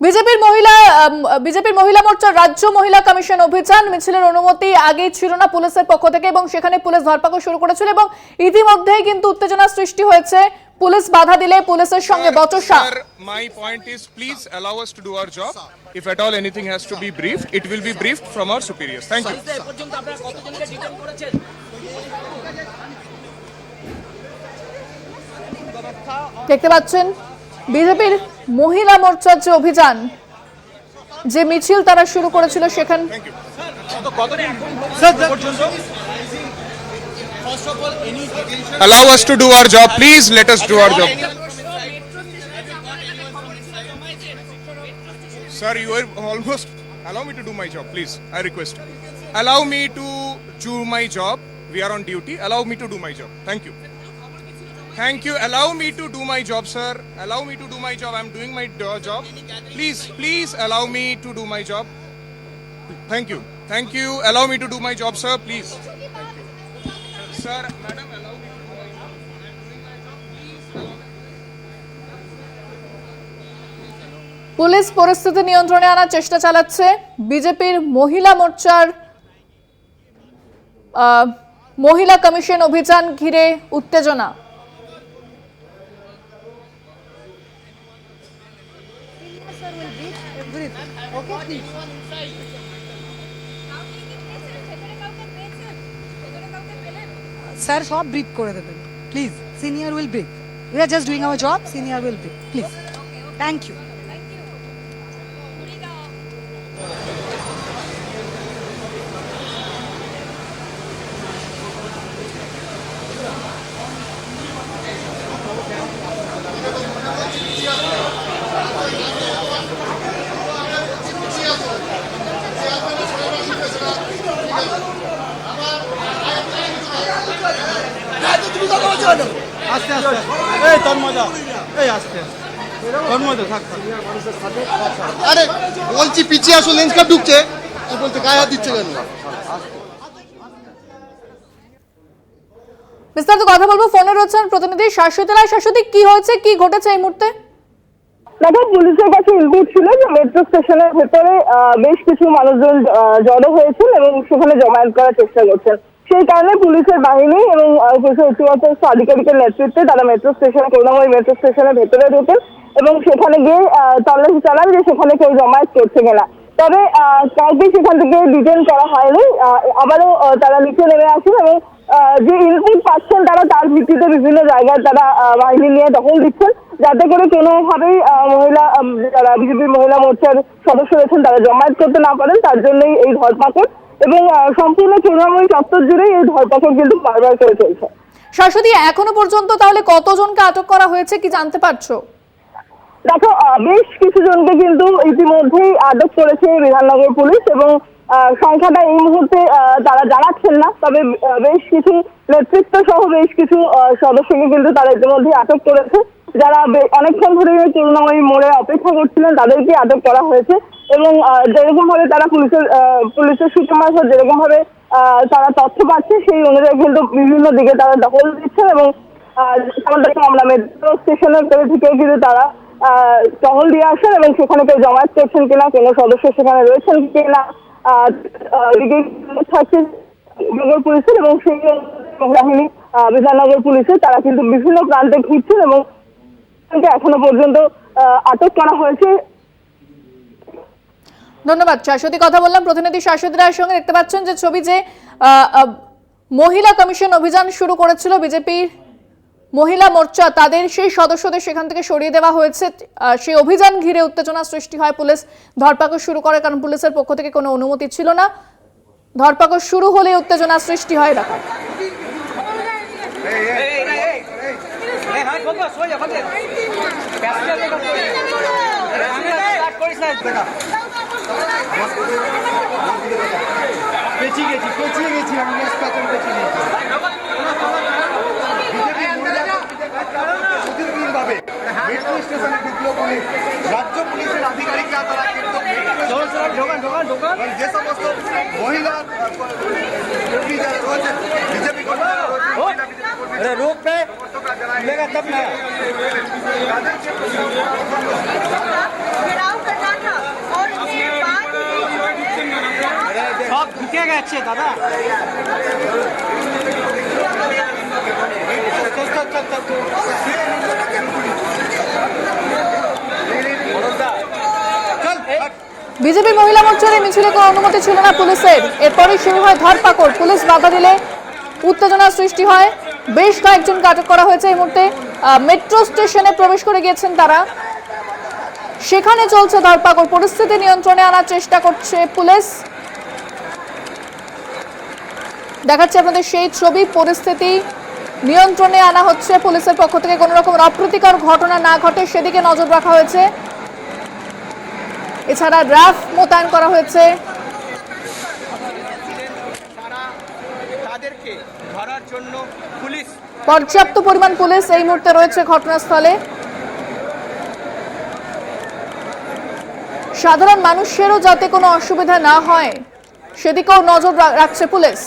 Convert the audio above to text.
বিজেপির মহিলা বিজেপির মহিলা মোর্চার রাজ্য মহিলা কমিশন অভিযান মিছিলের অনুমতি আগেই ছিল না পুলিশের পক্ষ থেকে এবং সেখানে পুলিশ ধরপাকড় শুরু করেছিল এবং ইতিমধ্যেই কিন্তু উত্তেজনা সৃষ্টি হয়েছে পুলিশ বাধা দিলে পুলিশের সঙ্গে বচসা my point is please please allow us to do our job. If at all anything has be be briefed, it will be briefed from our superiors. Thank you. পর্যন্ত আপনারা কতজনকে ডিটেন করেছেন দেখতে পাচ্ছেন বিজেপির মহিলা মোর্চার যে অভিযান যে মিছিল তারা শুরু করেছিল সেখান Allow us to do our job. Please let us do our job. Sir, you are almost. Allow me to do my job, please. I request. Allow me to do my job. We are on duty. Allow me to do my job. Thank you. Thank you. Allow me to do my job, sir. Allow me to do my job. I'm doing my job. Please, please allow me to do my job. Thank you. Thank you. Allow me to do my job, sir. Please. Sir, madam, allow me to do my job. I'm doing my job. Please allow me. Police পরিস্থিতি নিয়ন্ত্রণে আনার চেষ্টা চালাচ্ছে বিজেপির মহিলা মোর্চার মহিলা commission অভিযান ঘিরে উত্তেজনা Okay, স্যার সব ব্রিফ করে দেবেন। Please senior will brief we are just doing our job senior will brief please thank you আস্তে আস্তে এই এই আস্তে। আরে বলছি পিছিয়ে আসো লেন্স কাপ ঢুকছে। ও বলছে গায়ে হাত দিচ্ছে কেন? বিস্তারিত কথা বলব ফোনে রয়েছেন প্রতিনিধি শাশ্বতী রায়। শাশ্বতী কি হয়েছে কি ঘটেছে এই মুহূর্তে? দেখো পুলিশের কাছে ইনপুট ছিল যে মেট্রো স্টেশনের ভেতরে বেশ কিছু মানুষজন জড়ো হয়েছেন এবং সেখানে জমায়েত করার চেষ্টা করছেন। সেই কারণে পুলিশের বাহিনী এবং উচ্চপদস্থ আধিকারিকের নেতৃত্বে তারা মেট্রো স্টেশনে করুণাময়ী মেট্রো স্টেশনের ভেতরে ঢোকেন এবং সেখানে গিয়ে তল্লাশি চালান যে সেখানে কেউ জমায়েত করছে কিনা। তবে কাউকে সেখান থেকে ডিটেন করা হয়নি। আবারও তারা নিচে নেমে আসেন এবং যে ইনপুট পাচ্ছেন তারা তার ভিত্তিতে বিভিন্ন জায়গায় তারা বাহিনী নিয়ে দখল দিচ্ছেন যাতে করে কোনোভাবেই মহিলা যারা বিজেপির মহিলা মোর্চার সদস্য রয়েছেন তারা জমায়েত করতে না পারেন। তার জন্যই এই ধরপাকড়। এবং সম্পূর্ণ তৃণমূল চত্বর জুড়েই এই ধরপাকড় কিন্তু বারবার করে চলছে। শাশ্বতী এখনও পর্যন্ত তাহলে কতজনকে আটক করা হয়েছে কি জানতে পারছ? দেখো বেশ কিছু জনকে কিন্তু ইতিমধ্যেই আটক করেছে বিধাননগর পুলিশ এবং সংখ্যাটা এই মুহূর্তে তারা জানাচ্ছেন না। তবে বেশ কিছু নেতৃত্ব সহ বেশ কিছু সদস্যকে কিন্তু তারা ইতিমধ্যেই আটক করেছে। যারা অনেকক্ষণ ধরে করুণাময়ী মোড়ে অপেক্ষা করছিলেন তাদেরকে আটক করা হয়েছে। এবং যেরকম ভাবে তারা পুলিশের পুলিশের সূত্র মারফত যেরকম ভাবে তারা তথ্য পাচ্ছে, সেই অনুযায়ী কিন্তু বিভিন্ন দিকে তারা দখল দিচ্ছে এবং আমরা মেট্রো স্টেশনের ঢুকে কিন্তু তারা টহল দিয়ে আসেন এবং সেখানে কেউ জমায়েত করছেন কিনা, কোনো সদস্য সেখানে রয়েছেন কিনা থাকছে নগর পুলিশের এবং সেই বাহিনী বিধাননগর পুলিশের তারা কিন্তু বিভিন্ন প্রান্তে ঘুরছেন এবং এখনও পর্যন্ত আটক করা হয়েছে। ধন্যবাদ শাশ্বতী কথা বললাম প্রতিনিধি শাশ্বতী রায়ের সঙ্গে দেখতে পাচ্ছেন যে ছবি যে মহিলা কমিশন অভিযান শুরু করেছিল বিজেপির মহিলা মোর্চা তাদের সেই সদস্যদের সেখান থেকে সরিয়ে দেওয়া হয়েছে সেই অভিযান ঘিরে উত্তেজনা সৃষ্টি হয় পুলিশ ধরপাকড় শুরু করে কারণ পুলিশের পক্ষ থেকে কোনো অনুমতি ছিল না ধরপাকড় শুরু হলে উত্তেজনা সৃষ্টি হয় এলাকায় হয়ে করিস না পেঁচিয়ে গেছি পেঁচিয়ে গেছি আমি লেন্স কাপড় পেঁচিয়ে গেছি সুদীর্ঘভাবে মেট্রো স্টেশনে ঢুকলো পুলিশ রাজ্য পুলিশের আধিকারিকরা তারা কিন্তু ঢোকান ঢোকান ঢোকান মানে যে সমস্ত মহিলা আহ, কর্মী যারা রয়েছেন বিজেপি কর্মীরা রয়েছেন মহিলা বিজেপি কর্মী अरे रोक पे সমর্থকরা যারা मिलेगा तब ना not যাচ্ছে দাদা। বিজেপি মহিলা মোর্চার এই মিছিলে কোনো অনুমতি ছিল না পুলিশের। এরপরই শুরু হয় ধরপাকড়। পুলিশ বাধা দিলে উত্তেজনার সৃষ্টি হয়। বেশ কয়েকজনকে আটক করা হয়েছে এই মুহূর্তে। মেট্রো স্টেশনে প্রবেশ করে গিয়েছেন তারা। সেখানে চলছে ধরপাকড়। পরিস্থিতি নিয়ন্ত্রণে আনার চেষ্টা করছে পুলিশ। দেখাচ্ছে আপনাদের সেই ছবি পরিস্থিতি নিয়ন্ত্রণে আনা হচ্ছে পুলিশের পক্ষ থেকে। কোনো রকম অপ্রীতিকর ঘটনা না ঘটে সেদিকে নজর রাখা হয়েছে। এছাড়া র্যাফ মোতায়েন করা হয়েছে। পর্যাপ্ত পরিমাণ পুলিশ এই মুহূর্তে রয়েছে ঘটনাস্থলে। সাধারণ মানুষেরও যাতে কোনো অসুবিধা না হয় সেদিকেও নজর রাখছে পুলিশ।